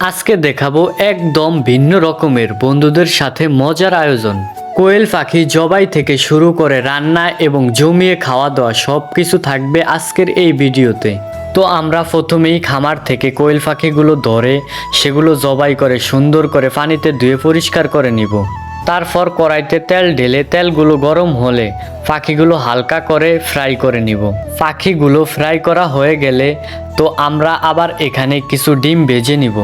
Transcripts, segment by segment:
আজকে দেখাবো একদম ভিন্ন রকমের বন্ধুদের সাথে মজার আয়োজন। কোয়েল পাখি জবাই থেকে শুরু করে রান্না এবং জমিয়ে খাওয়া দাওয়া সব কিছু থাকবে আজকের এই ভিডিওতে। তো আমরা প্রথমেই খামার থেকে কোয়েল পাখিগুলো ধরে, সেগুলো জবাই করে সুন্দর করে পানিতে ধুয়ে পরিষ্কার করে নিব। তারপর কড়াইতে তেল ঢেলে তেলগুলো গরম হলে পাখিগুলো হালকা করে ফ্রাই করে নিব। পাখিগুলো ফ্রাই করা হয়ে গেলে তো আমরা আবার এখানে কিছু ডিম ভেজে নিব।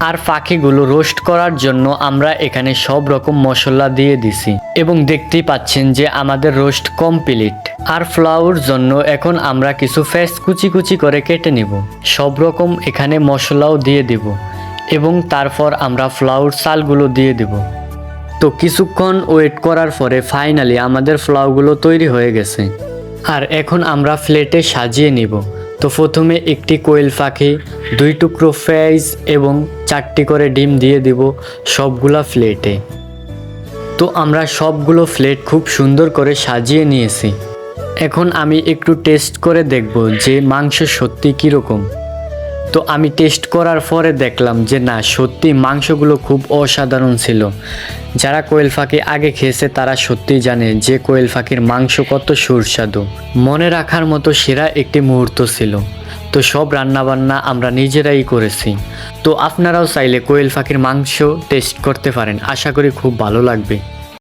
আর পাখিগুলো রোস্ট করার জন্য আমরা এখানে সব রকম মশলা দিয়ে দিছি। এবং দেখতেই পাচ্ছেন যে আমাদের রোস্ট কমপ্লিট। আর ফ্লাউর জন্য এখন আমরা কিছু ফ্যাস কুচি কুচি করে কেটে নিব। সব রকম এখানে মশলাও দিয়ে দিব। এবং তারপর আমরা ফ্লাউর চালগুলো দিয়ে দিব। তো কিছুক্ষণ ওয়েট করার পরে ফাইনালি আমাদের ফ্লাউগুলো তৈরি হয়ে গেছে। আর এখন আমরা প্লেটে সাজিয়ে নিব। তো প্রথমে একটি কোয়েল পাখি, দুই টুকরো ফ্রাইজ এবং চারটি করে ডিম দিয়ে দিব সবগুলা প্লেটে তো আমরা সবগুলো প্লেট খুব সুন্দর করে সাজিয়ে নিয়েছি। এখন আমি একটু টেস্ট করে দেখব যে মাংস সত্যি কীরকম। তো আমি টেস্ট করার পরে দেখলাম যে না, সত্যি মাংসগুলো খুব অসাধারণ ছিল। যারা কোয়েল পাখি আগে খেয়েছে তারা সত্যি জানে যে কোয়েল পাখির মাংস কত সুস্বাদু। মনে রাখার মতো সেরা একটি মুহূর্ত ছিল। তো সব রান্নাবান্না আমরা নিজেরাই করেছি। তো আপনারাও চাইলে কোয়েল পাখির মাংস টেস্ট করতে পারেন। আশা করি খুব ভালো লাগবে।